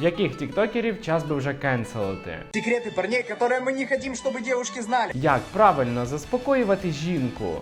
Яких тіктокерів час би вже кенселити? Секреты парней, которые мы не хотим, чтобы девушки знали. Як правильно заспокоювати жінку?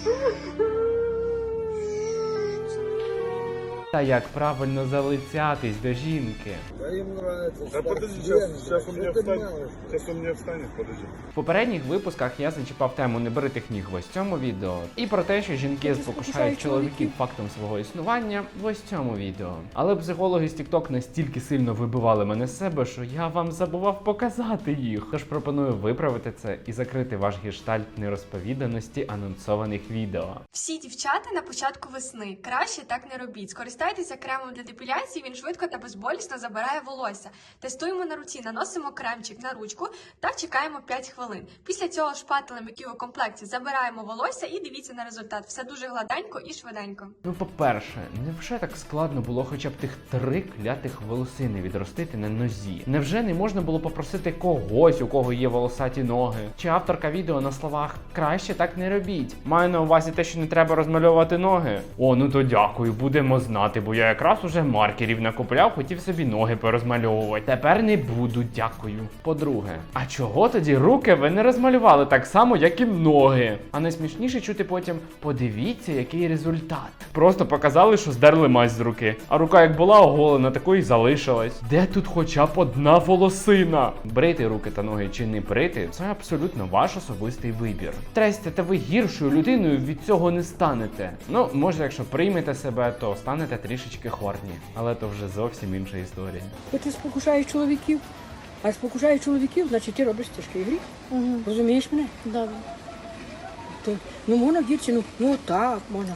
Та як правильно залицятись до жінки? Да им нравится. Да подожди, сейчас, сейчас у меня встанет. Сейчас у меня встанет, подожди. В попередніх випусках я зачіпав тему небритих ніг в ось цьому відео, і про те, що жінки спокушають чоловіків фактом свого існування в ось цьому відео. Але психологи з TikTok настільки сильно вибивали мене з себе, що я вам забував показати їх. Тож пропоную виправити це і закрити ваш гештальт нерозповіданості анонсованих відео. Всі дівчата на початку весни краще так не робіть. Скористайтеся кремом для депіляції. Він швидко та безболісно забирає волосся. Тестуємо на руці, наносимо кремчик на ручку та чекаємо 5 хвилин. Після цього шпателем, який у комплекті, забираємо волосся і дивіться на результат. Все дуже гладенько і швиденько. Ну, по-перше, невже так складно було хоча б тих три клятих волосини відростити на нозі? Невже не можна було попросити когось, у кого є волосаті ноги? Чи авторка відео на словах краще так не робіть? Маю на увазі те, що не треба розмальовувати ноги. О, ну то дякую, будемо знати, бо я якраз уже маркерів накупляв, хотів собі ноги порозмальовувати. Тепер не буду, дякую. По-друге, а чого тоді руки ви не розмалювали так само, як і ноги? А найсмішніше чути потім: подивіться, який результат. Просто показали, що здерли мазь з руки. А рука як була оголена, такою і залишилась. Де тут хоча б одна волосина? Брити руки та ноги чи не брити, це абсолютно ваш особистий вибір. Трестя, та ви гіршою людиною від цього не станете. Ну, може, якщо приймете себе, то станете трішечки хорні. Але то вже зовсім інша історія. Бо ти спокушаєш чоловіків. А спокушаєш чоловіків, значить ти робиш тяжкий гріх. Розумієш мене? Добре. Ти, ну можна в дівчину, ну так, можна.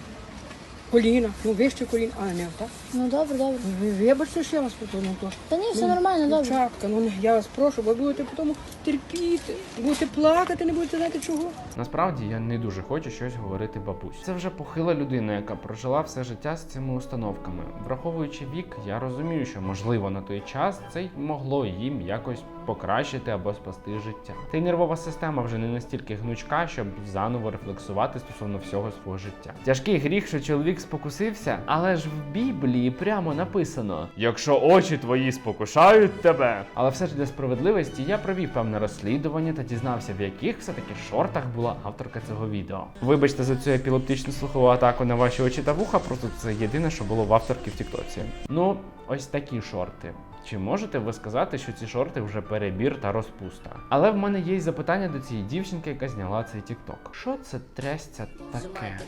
Коліна, ну вище коліна, а не отак. Ну добре, добре. Ви вибачте, що я вас потім то. Та ні, все Ну, нормально, добре. Дівчатка, ну я вас прошу, ви будете потім терпіти, будете плакати, не будете знати чого. Насправді я не дуже хочу щось говорити бабусь. Це вже похила людина, яка прожила все життя з цими установками. Враховуючи вік, я розумію, що можливо на той час це й могло їм якось покращити або спасти життя. Та й нервова система вже не настільки гнучка, щоб заново рефлексувати стосовно всього свого життя. Тяжкий гріх, що чоловік спокусився, але ж в Біблії прямо написано: якщо очі твої спокушають тебе. Але все ж для справедливості я провів певне розслідування та дізнався, в яких все-таки шортах була авторка цього відео. Вибачте за цю епілептичну слухову атаку на ваші очі та вуха, просто це єдине, що було в авторки в Тіктоці. Ну, ось такі шорти. Чи можете ви сказати, що ці шорти вже перебір та розпуста? Але в мене є й запитання до цієї дівчинки, яка зняла цей тікток. Що це трясця таке?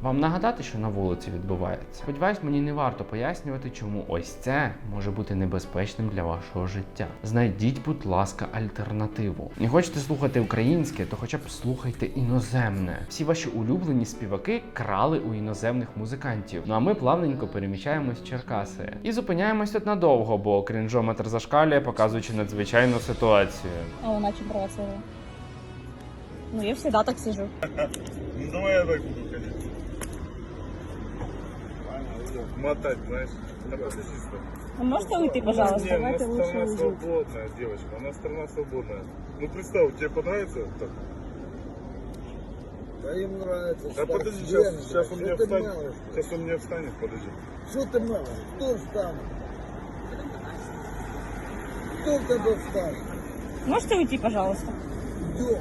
Вам нагадати, що на вулиці відбувається? Сподіваюсь, мені не варто пояснювати, чому ось це може бути небезпечним для вашого життя. Знайдіть, будь ласка, альтернативу. Не хочете слухати українське, то хоча б слухайте іноземне. Всі ваші улюблені співаки крали у іноземних музикантів. Ну а ми плавненько переміщаємось в Черкаси і зупиняємось тут надовго, бо крінжометр зашкалює, показуючи надзвичайну ситуацію. А вона чи провоцировала? Ну, я всегда так сижу. Ну давай я так буду ходить. Мотать, знаешь. Да подожди, стой. А можете уйти, пожалуйста? Не, у нас страна свободная, девочка. У нас страна свободная. Ну представь, тебе понравится так? Да им нравится. Да подожди, сейчас, сейчас у меня встанет. Сейчас у меня встанет, подожди. Что ты мало? Кто встанет? Кто в тебе встане? Можете уйти, пожалуйста? Идем.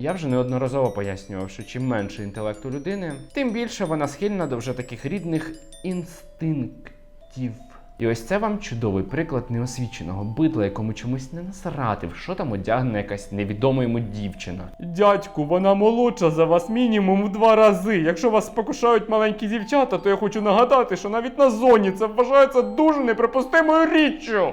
Я вже неодноразово пояснював, що чим менше інтелекту людини, тим більше вона схильна до вже таких рідних інстинктів. І ось це вам чудовий приклад неосвіченого бидла, якому чомусь не насратив, що там одягне якась невідома йому дівчина. Дядьку, вона молодша за вас мінімум в два рази. Якщо вас спокушають маленькі дівчата, то я хочу нагадати, що навіть на зоні це вважається дуже неприпустимою річчю.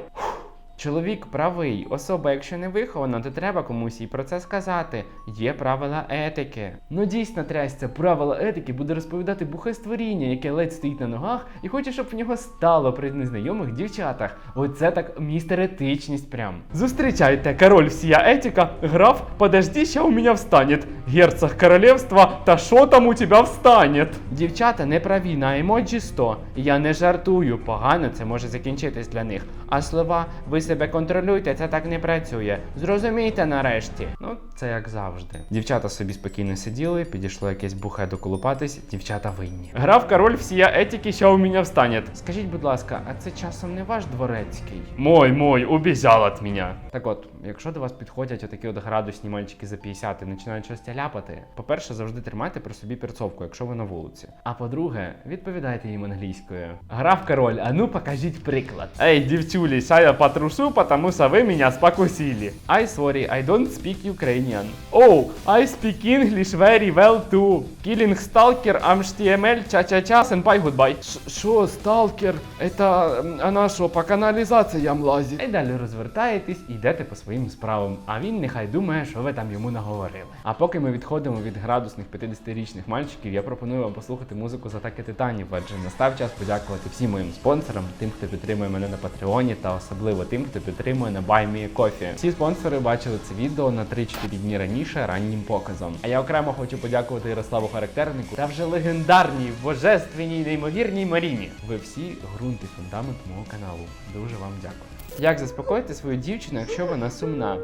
Чоловік правий, особа, якщо не вихована, то треба комусь і про це сказати. Є правила етики. Ну дійсно, трясця, правила етики буде розповідати бухе створіння, яке ледь стоїть на ногах і хоче, щоб в нього стало при незнайомих дівчатах. Оце так містер етичність прям. Зустрічайте, король всія етика, граф, подожди, ща у мене встанет. Герцог королевства, та що там у тебе встанет? Дівчата не праві на емоджі 100. Я не жартую, погано це може закінчитись для них. А слова ви себе контролюйте, це так не працює. Зрозумійте нарешті. Ну, Це як завжди. Дівчата собі спокійно сиділи, підійшло якесь бухе доколупатись, дівчата винні. Грав король всія етики, що у мене встане. Скажіть, будь ласка, а це часом не ваш дворецький? Мой, мой, убіжал от мене. Так от, якщо до вас підходять отакі от градусні мальчики за 50 і починають щось ляпати, по-перше, завжди тримайте при собі перцовку, якщо ви на вулиці. А по-друге, відповідайте їм англійською. Грав король, а ну покажіть приклад. Ей, дівчулі, ся я потрушу, потому що ви мене спокусили. I sorry, I don't speak Ukrainian. Oh, I speak English very well too. Killing stalker, HTML, ча-ча-ча, senpai, goodbye. Що, сталкер? Это вона що, по каналізаціям лазить? І далі розвертаєтесь і йдете по своїм справам. А він нехай думає, що ви там йому наговорили. А поки ми відходимо від градусних 50-річних мальчиків, я пропоную вам послухати музику з атаки титанів, адже настав час подякувати всім моїм спонсорам, тим, хто підтримує мене на Патреоні, та особливо тим, хто підтримує на BuyMeACoffee. Всі спонсори бачили це відео на 3-4 дні раніше раннім показом. А я окремо хочу подякувати Ярославу Характернику та вже легендарній, божественній, неймовірній Маріні. Ви всі ґрунт і фундамент мого каналу. Дуже вам дякую. Як заспокоїти свою дівчину, якщо вона сумна?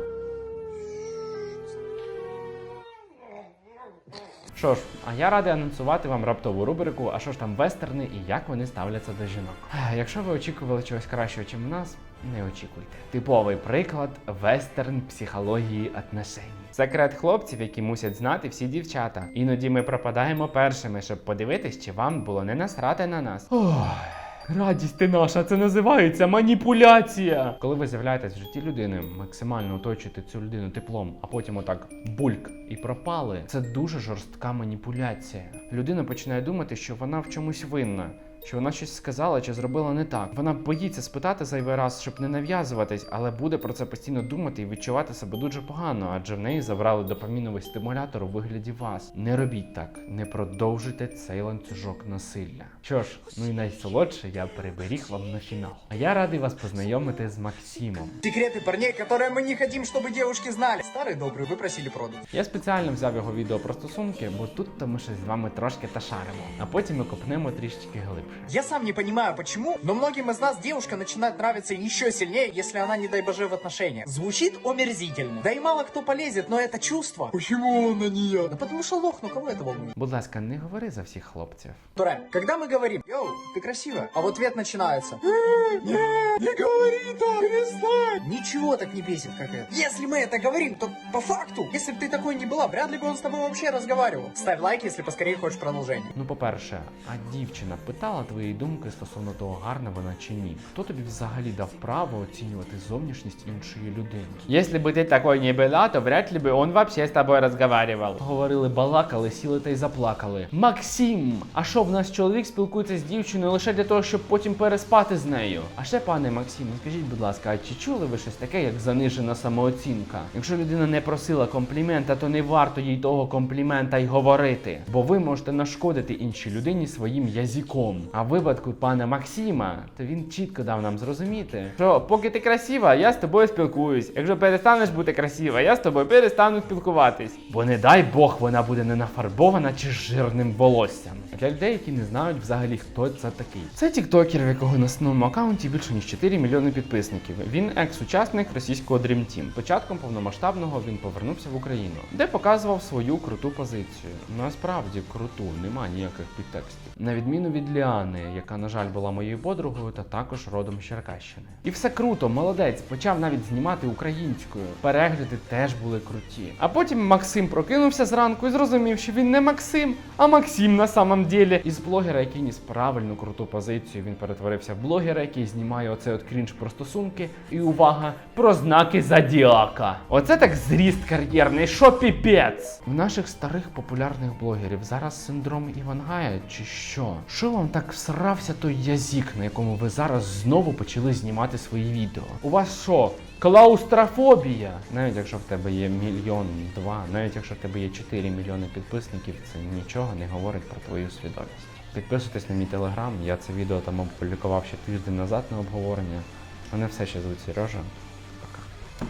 Що ж, а я радий анонсувати вам раптову рубрику, а що ж там вестерни і як вони ставляться до жінок. Якщо ви очікували чогось кращого, ніж у нас, не очікуйте. Типовий приклад вестерн психології отношень. Секрет хлопців, які мусять знати всі дівчата. Іноді ми пропадаємо першими, щоб подивитись, чи вам було не насрати на нас. Ох. Радість ти наша, це називається маніпуляція. Коли ви з'являєтесь в житті людини, максимально оточуєте цю людину теплом, а потім отак бульк і пропали. Це дуже жорстка маніпуляція. Людина починає думати, що вона в чомусь винна Що вона щось сказала чи зробила не так. Вона боїться спитати зайвий раз, щоб не нав'язуватись, але буде про це постійно думати і відчувати себе дуже погано, адже в неї забрали допаміновий стимулятор у вигляді вас. Не робіть так, не продовжуйте цей ланцюжок насилля. Що ж, ну і найсолодше я приберіг вам на фінал. А я радий вас познайомити з Максимом. Секреты парней, которые мы не хотим, чтобы девушки знали. Старый добрый, вы просили продать. Я спеціально взяв його відео про стосунки, бо тут то ми щось з вами трошки ташаримо, а потім ми копнемо трішечки глибше. Я сам не понимаю почему, но многим из нас девушка начинает нравиться еще сильнее, если она, не дай боже, в отношениях. Звучит омерзительно. Да и мало кто полезет, но это чувство. Почему она не я? Да потому что лох, ну кого это волнует? Будь ласка, не говори за всіх хлопців. Дурак, когда мы говорим, йоу, ты красивая, а в ответ начинается. Не, не говори так, перестань. Ничего так не бесит, как это. Если мы это говорим, то по факту, если бы ты такой не была, вряд ли бы он с тобой вообще разговаривал. Ставь лайк, если поскорее хочешь продолжение. Ну, по-перше, а дівчина питала твої думки стосовно того, гарна вона чи ні. Хто тобі взагалі дав право оцінювати зовнішність іншої людини? Якщо б ти такой не була, то вряд ли би он вообще з тобою розговаривав. Говорили, балакали, сіли та й заплакали. Максим! А що в нас чоловік спілкується з дівчиною лише для того, щоб потім переспати з нею? А ще, пане Максим, скажіть, будь ласка, а чи чули ви щось таке, як занижена самооцінка? Якщо людина не просила комплімента, то не варто їй того комплімента й говорити, бо ви можете нашкодити іншій людині своїм язиком. А в випадку пана Максима, то він чітко дав нам зрозуміти, що поки ти красива, я з тобою спілкуюсь. Якщо перестанеш бути красива, я з тобою перестану спілкуватись. Бо не дай Бог вона буде не нафарбована чи жирним волоссям. Для людей, які не знають взагалі, хто це такий. Це тіктокер, в якого на основному аккаунті більше ніж 4 мільйони підписників. Він екс-учасник російського Dream Team. Початком повномасштабного він повернувся в Україну, де показував свою круту позицію. Насправді круту, нема ніяких підтекстів. На відміну від Ліани, яка, на жаль, була моєю подругою, та також родом з Черкащини. І все круто, молодець, почав навіть знімати українською. Перегляди теж були круті. А потім Максим прокинувся зранку і зрозумів, що він не Максим, а Максим на самом ділі. Із блогера, який ніс правильну круту позицію, він перетворився в блогера, який знімає оцей от крінж про стосунки. І увага, про знаки зодіака. Оце так зріст кар'єрний, що піпець. В наших старих популярних блогерів зараз синдром Івангая чи що? Що вам так всрався той язик, на якому ви зараз знову почали знімати свої відео? У вас що? Клаустрофобія. Навіть якщо в тебе є мільйон два, навіть якщо в тебе є 4 мільйони підписників, це нічого не говорить про твою свідомість. Підписуйтесь на мій телеграм, я це відео там опублікував ще тиждень назад на обговорення. Мене все ще звуть Сережа.